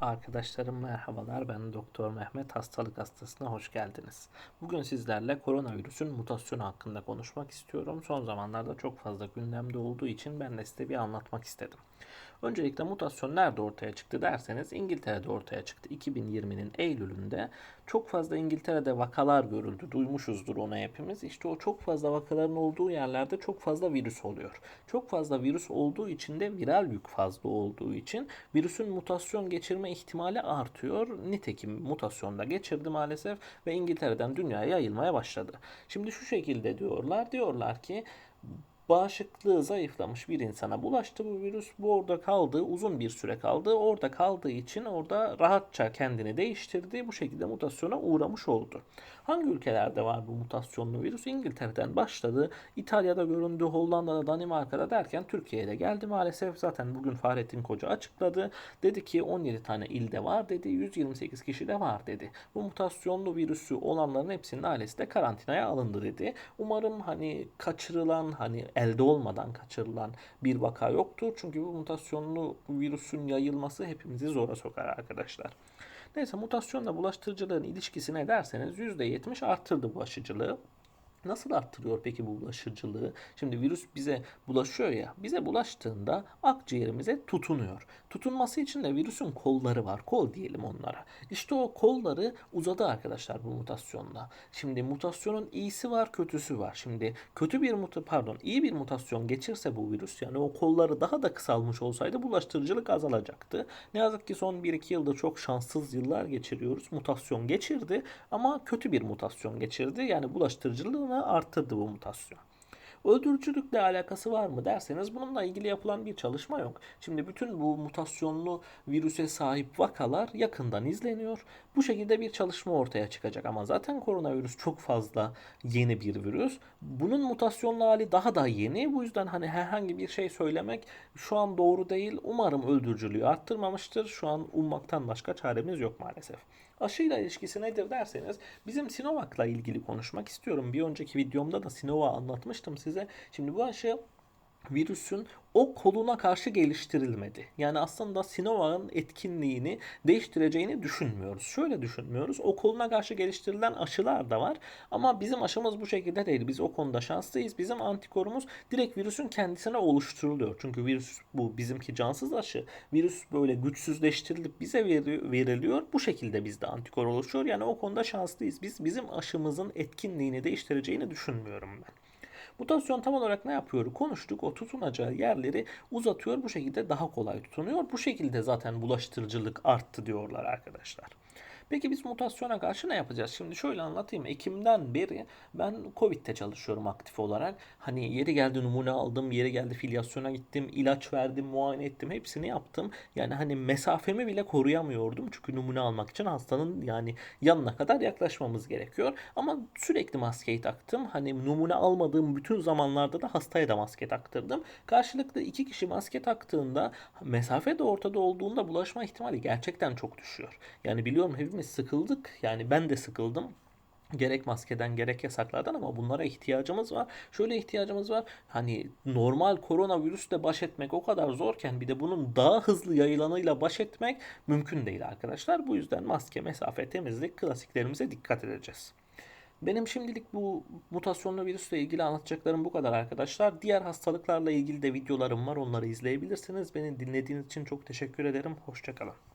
Arkadaşlarım merhabalar. Ben Doktor Mehmet. Hastalık hastasına hoş geldiniz. Bugün sizlerle koronavirüsün mutasyonu hakkında konuşmak istiyorum. Son zamanlarda çok fazla gündemde olduğu için ben de size bir anlatmak istedim. Öncelikle mutasyon nerede ortaya çıktı derseniz İngiltere'de ortaya çıktı. 2020'nin Eylül'ünde çok fazla İngiltere'de vakalar görüldü. Duymuşuzdur onu hepimiz. İşte o çok fazla vakaların olduğu yerlerde çok fazla virüs oluyor. Çok fazla virüs olduğu için de viral yük fazla olduğu için virüsün mutasyon geçirme ihtimali artıyor. Nitekim mutasyonda geçirdi maalesef ve İngiltere'den dünyaya yayılmaya başladı. Şimdi şu şekilde diyorlar. Diyorlar ki bağışıklığı zayıflamış bir insana bulaştı bu virüs. Bu orada kaldı, uzun bir süre kaldı. Orada kaldığı için orada rahatça kendini değiştirdi. Bu şekilde mutasyona uğramış oldu. Hangi ülkelerde var bu mutasyonlu virüs? İngiltere'den başladı. İtalya'da göründü, Hollanda'da, Danimarka'da derken Türkiye'ye de geldi maalesef. Zaten bugün Fahrettin Koca açıkladı. Dedi ki 17 tane ilde var dedi. 128 kişi de var dedi. Bu mutasyonlu virüsü olanların hepsinin ailesi de karantinaya alındı dedi. Umarım hani kaçırılan hani elde olmadan kaçırılan bir vaka yoktur. Çünkü bu mutasyonlu virüsün yayılması hepimizi zora sokar arkadaşlar. Neyse mutasyonla bulaştırıcılığın ilişkisi ne derseniz %70 arttırdı bulaşıcılığı. Nasıl arttırıyor peki bu bulaşıcılığı? Şimdi virüs bize bulaşıyor ya. Bize bulaştığında akciğerimize tutunuyor. Tutunması için de virüsün kolları var. Kol diyelim onlara. İşte o kolları uzadı arkadaşlar bu mutasyonla. Şimdi mutasyonun iyisi var, kötüsü var. Şimdi kötü bir mut pardon, iyi bir mutasyon geçirse bu virüs yani o kolları daha da kısalmış olsaydı bulaştırıcılık azalacaktı. Ne yazık ki son 1-2 yılda çok şanssız yıllar geçiriyoruz. Mutasyon geçirdi ama kötü bir mutasyon geçirdi. Yani bulaştırıcılığı oranı arttırdı bu mutasyon. Öldürücülükle alakası var mı derseniz bununla ilgili yapılan bir çalışma yok. Şimdi bütün bu mutasyonlu virüse sahip vakalar yakından izleniyor. Bu şekilde bir çalışma ortaya çıkacak ama zaten koronavirüs çok fazla yeni bir virüs. Bunun mutasyonlu hali daha da yeni. Bu yüzden hani herhangi bir şey söylemek şu an doğru değil. Umarım öldürücülüğü arttırmamıştır. Şu an ummaktan başka çaremiz yok maalesef. Aşıyla ilişkisi nedir derseniz bizim Sinovac'la ilgili konuşmak istiyorum. Bir önceki videomda da Sinovac anlatmıştım size. Şimdi bu aşı virüsün o koluna karşı geliştirilmedi. Yani aslında Sinovac'ın etkinliğini değiştireceğini düşünmüyoruz. Şöyle düşünmüyoruz. O koluna karşı geliştirilen aşılar da var. Ama bizim aşımız bu şekilde değil. Biz o konuda şanslıyız. Bizim antikorumuz direkt virüsün kendisine oluşturuluyor. Çünkü virüs bu bizimki cansız aşı. Virüs böyle güçsüzleştirilip bize veriliyor. Bu şekilde bizde antikor oluşuyor. Yani o konuda şanslıyız. Biz bizim aşımızın etkinliğini değiştireceğini düşünmüyorum ben. Mutasyon tam olarak ne yapıyor? Konuştuk. O tutunacağı yerleri uzatıyor. Bu şekilde daha kolay tutunuyor. Bu şekilde zaten bulaştırıcılık arttı diyorlar arkadaşlar. Peki biz mutasyona karşı ne yapacağız? Şimdi şöyle anlatayım. Ekim'den beri ben Covid'de çalışıyorum aktif olarak. Hani yeri geldi numune aldım, yeri geldi filyasyona gittim, ilaç verdim, muayene ettim. Hepsini yaptım. Yani hani mesafemi bile koruyamıyordum. Çünkü numune almak için hastanın yani yanına kadar yaklaşmamız gerekiyor. Ama sürekli maskeyi taktım. Hani numune almadığım bütün zamanlarda da hastaya da maske taktırdım. Karşılıklı iki kişi maske taktığında mesafe de ortada olduğunda bulaşma ihtimali gerçekten çok düşüyor. Yani biliyorum hepimiz hepimiz sıkıldık. Yani ben de sıkıldım. Gerek maskeden gerek yasaklardan ama bunlara ihtiyacımız var. Şöyle ihtiyacımız var. Hani normal koronavirüsle baş etmek o kadar zorken bir de bunun daha hızlı yayılanıyla baş etmek mümkün değil arkadaşlar. Bu yüzden maske, mesafe, temizlik klasiklerimize dikkat edeceğiz. Benim şimdilik bu mutasyonlu virüsle ilgili anlatacaklarım bu kadar arkadaşlar. Diğer hastalıklarla ilgili de videolarım var. Onları izleyebilirsiniz. Beni dinlediğiniz için çok teşekkür ederim. Hoşçakalın.